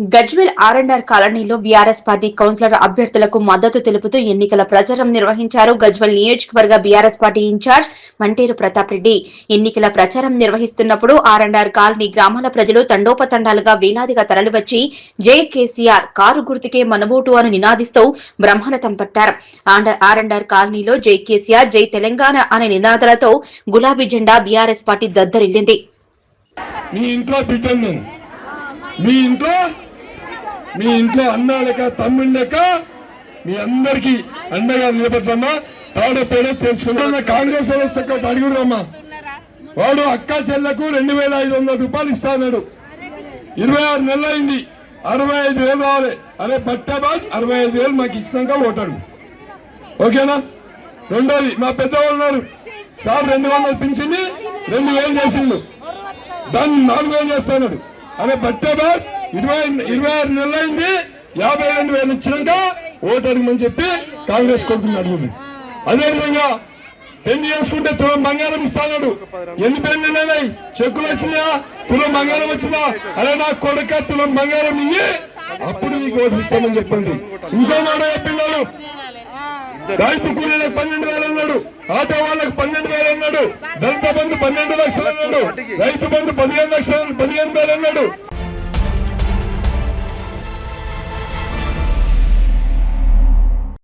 Gajwel R కాలనీలో BRS party councillor అభ్యర్థులకు మద్దతు తెలుపుతూ ఎన్నికల ప్రచారం నిర్వహించారు. గజ్వేల్ నియోజకవర్గ BRS party incharge Manteru Pratap Reddy. ఎన్నికల ప్రచారం నిర్వహిస్తున్నప్పుడు ఆర్ కాలనీ గ్రామాల ప్రజలు తండోపతండాలుగా వేలాదిగా తరలివచ్చి జై కేసీఆర్ కారు గుర్తుకే మనబోటు అని నినాదిస్తూ బ్రహ్మరథం పట్టారు. ఆర్ఎండ్ఆర్ కాలనీలో జై కేసీఆర్ జై తెలంగాణ అనే నినాదాలతో గులాబీ జెండా బీఆర్ఎస్ పార్టీ దద్దరిల్లింది. మీ ఇంట్లో మీ ఇంట్లో మీ ఇంట్లో అన్న లెక్క తమ్ముడు లెక్క మీ అందరికి అండగా నిలబడతామా తాడపేడ తెలుసుకున్నా కాంగ్రెస్ వ్యవస్థ అడుగురమ్మా. వాడు అక్క చెల్లకు రెండు వేల ఐదు వందల రూపాయలు ఇస్తా అన్నాడు. ఇరవై ఆరు నెలలు అయింది. అరవై ఐదు వేలు రావాలి. అరే బట్టాబాజ్ అరవై ఐదు వేలు మాకు ఇచ్చినాక ఓటాడు. ఓకేనా? రెండోది మా పెద్దవాళ్ళు ఉన్నారు. సార్ రెండు వందలు పింఛని రెండు వేలు చేసిండు. దాన్ని నాలుగు వేలు చేస్తాడు అదే బట్టే బాస్ ఇరవై ఇరవై ఆరు నెలలు అయింది యాభై రెండు వేలు ఇచ్చినాక ఓటు అడగమని చెప్పి కాంగ్రెస్ కొడుకుని అడుగుంది. అదే విధంగా పెళ్ళి చేసుకుంటే తులం బంగారం ఇస్తాడు ఎన్ని పెళ్ళి లేనాయి చెక్కులు వచ్చినాయా? తులం బంగారం వచ్చిందా? అరే నా కొడుక తులం బంగారం ఇయ్యి అప్పుడు నీకు ఓటు ఇస్తామని చెప్పండి. ఇంకో మాట పిల్లలు రైతు కూలీలకు పన్నెండు వేలు అన్నాడు. ఆటో వాళ్ళకి పన్నెండు అన్నాడు దళిత బంధు పన్నెండు లక్షలు అన్నాడు. రైతు బంధు పదిహేను లక్షలు పదిహేను వేలు అన్నాడు.